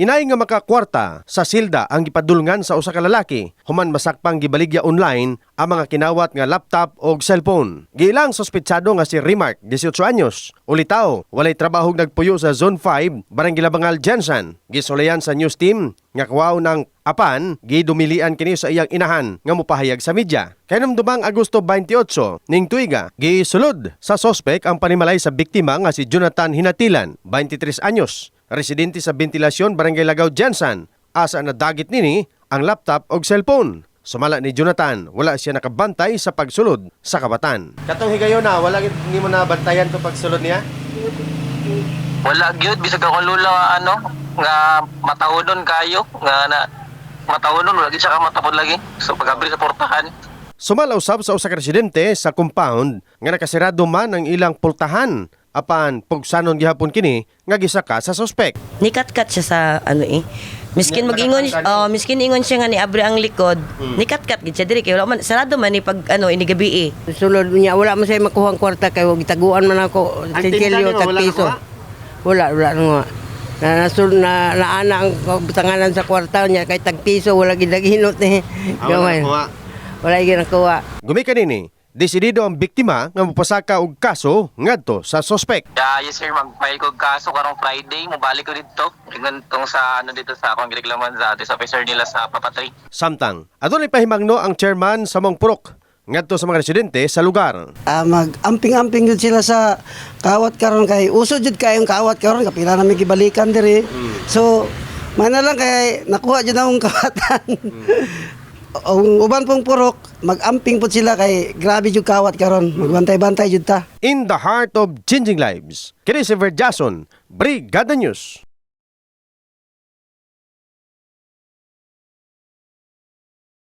Inay nga makakwarta sa silda ang gipadulngan sa usa ka lalaki. Human masakpang gibaligya online ang mga kinawat nga laptop o cellphone. Giilang sospetsado nga si Remark, 18 anyos. Ulitaw, walay trabahog nagpuyo sa Zone 5, Barang Gilabangal, Jensen. Gisulayan sa news team nga kuwaw ng apan, gidumilian kini sa iyang inahan nga mupahayag sa media. Kainumdumang Agosto 28, ning tuiga, gisulod sa sospek ang panimalay sa biktima nga si Jonathan Hinatilan, 23 anyos, residente sa Bentilasyon, Barangay Lagaw, Jensen. Asa na dagit nini ang laptop o cellphone. Sumala ni Jonathan, wala siya nakabantay sa pagsulod sa kabatan. Katong higayon na, wala ni mo na bantayan to pagsulod niya? Wala gyud bisag ako lula ano nga matawodon kayo nga na matawodon wala gyud siya ka matapod lagi. So pagabri sa portahan. Sumala usab sa usa ka residente sa compound nga nakasirado man ang ilang pultahan apan pugsanon gihapon kini nga gisaka sa suspek. Nikat-kat siya sa ano eh. Miskin mag-ingon oh, miskin ingon siya nga ni abri ang likod. Nikat-kat gid siya diri kay wala man sarado man ni pag ano ini gabi eh. Sulod niya, wala man siya makuha ang kwarta kay wag gitaguan man ako mo, tag wala piso. Wala, wala nga. Na nasul na naana ang butanganan sa kwarta niya kay tag piso wala gid hinot eh. Gamay. Wala gid nakuha. Gumi kanini, desidido ang biktima nga mopasaka og kaso ngadto sa suspek. Yeah, yes sir, mag-file ko kaso karong Friday, mobalik ko dito. Ingon tong sa ano dito sa akong reklaman sa sa officer nila sa Papatri. Samtang adunay pahimangno ang chairman sa Mongpurok ngadto sa mga residente sa lugar. Ah, mag-amping-amping jud sila sa kawat karon kay uso jud kayong kawat karon kapila na may gibalikan diri. So mana lang kay nakuha jud akong kawatan. Ang uban pong purok mag-amping pud sila kay grabe jud kawat karon. Magbantay-bantay jud ta. In the heart of changing lives, kini si Verjason, Brigada News.